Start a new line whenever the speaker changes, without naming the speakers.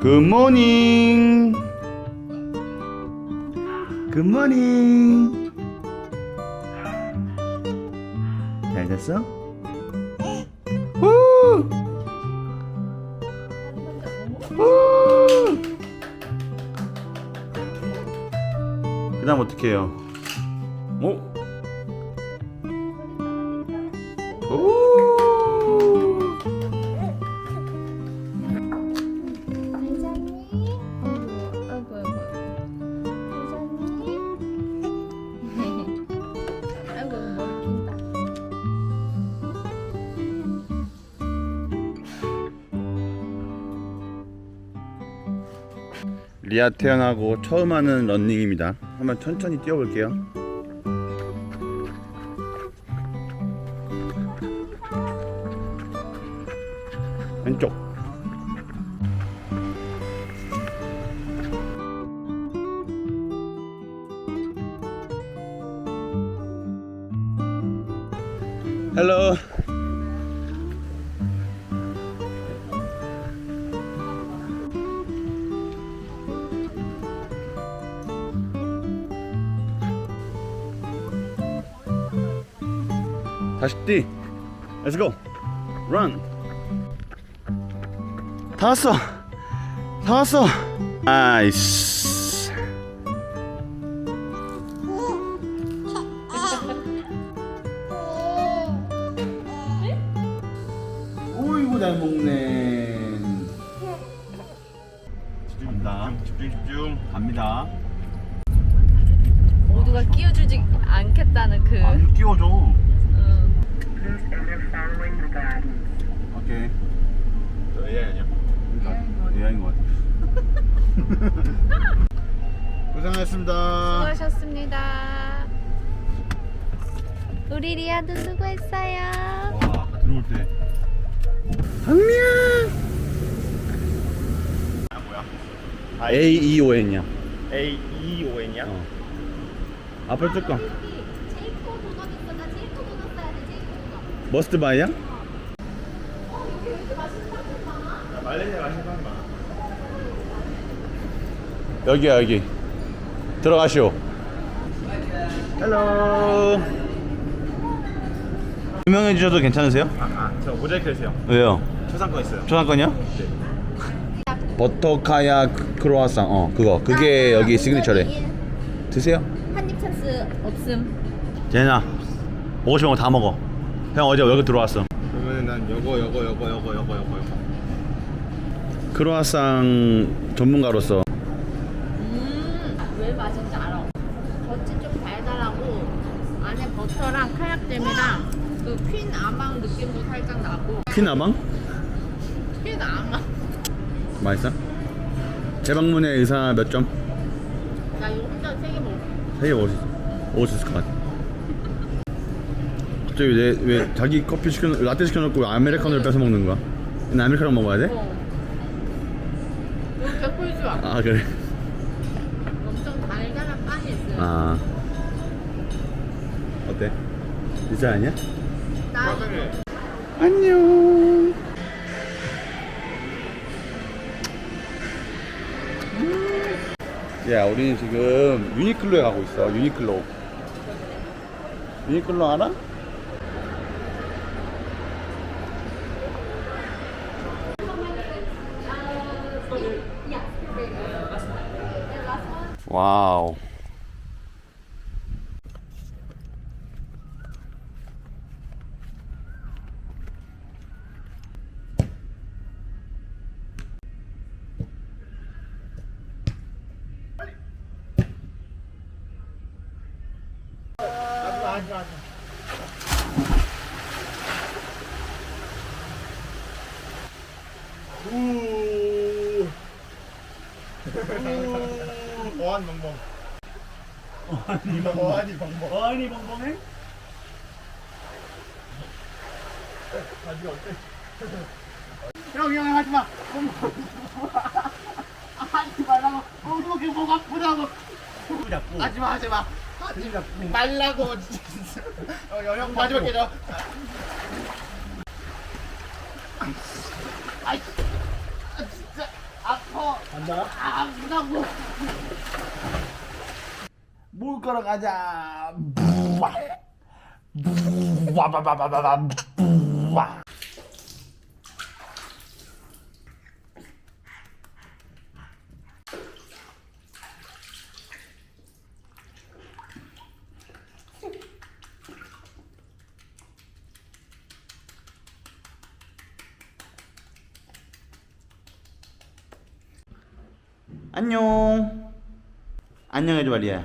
굿모닝. 굿모닝. 잘 잤어? 후. 후. 그 다음 어떻게 해요? 오. 오. 리아 태어나고 처음 하는 런닝입니다. 한번 천천히 뛰어볼게요. 왼쪽. 헬로. 다시 뛰. Let's go. Run. 다 왔어. 다 왔어. 아이스. 오이고 잘 먹네. 집중합니다. 집중 집중. 갑니다.
모두가 끼워주지 않겠다는 그.
안 끼워줘.
응.
오케이. 저 AI 아니야? 것 같아. 고생하셨습니다.
수고하셨습니다. 우리 리아도 수고했어요.
와, 아까 들어올 때. 한미야. 아 뭐야? A E O N이야.
A E O N이야?
어. 앞을 쭉 가.
제이코 도넛 있어. 나 제이코 도넛 사야 돼. 제이코 도넛.
머스트 바이야?
말레이시아 맛있는 사람 많아.
여기야 여기. 들어가시오. 헬로. 설명해 주셔도 괜찮으세요?
아, 아, 저 모자이크 해주세요.
왜요?
초상권 있어요.
초상권이요? 버터카야 크로아상 어 그거 그게 여기 시그니처래 드세요
한입 찬스 없음.
제나 먹고 싶은 거 다 먹어 형 어제 여기 들어왔어
그러면 난 요거 요거 요거 요거 요거 요거 요거.
크로아상 전문가로서
음, 왜 맛인지 알아. 겉이 좀 달달하고 안에 버터랑 카약잼이랑 그 퀸 아망 느낌도 살짝 나고
퀸아방?
퀸 아망.
맛있어? 재방문의 의사 몇 점?
나 이거 혼자 세개 먹어.
세개 먹을 수 있어 먹을 수 있을 것 같아 갑자기 왜, 왜 자기 커피 시켜 라떼 시켜놓고 아메리카노를 뺏어 먹는 거야? 나 아메리카노 먹어야 돼?
어. 이거 개꿀주야.
아 그래
엄청 달달한 빵이 있어요.
아 어때? 진짜 아니야?
나 이거
안녕. 야, 우리는 지금 유니클로에 가고 있어. 유니클로. 유니클로 알아? Wow. Ooh.
어한 멍멍. 어한이 멍멍. 어한이 멍멍. 어한이 멍멍해? 바지 어때? 형, 형, 하지 마. 하지 말라고. 어, 그렇게 목 아프다고. 하지 마, 하지 마. 하지 말라고. 진짜. 어, 형, 형 마지막 깨져. 아이, 아, 진짜 아파. 간다. 아, 아프다고.
물가러 가자. 부와. 부와 바바바바바. 부와. 안녕. 안녕해줘 말이야.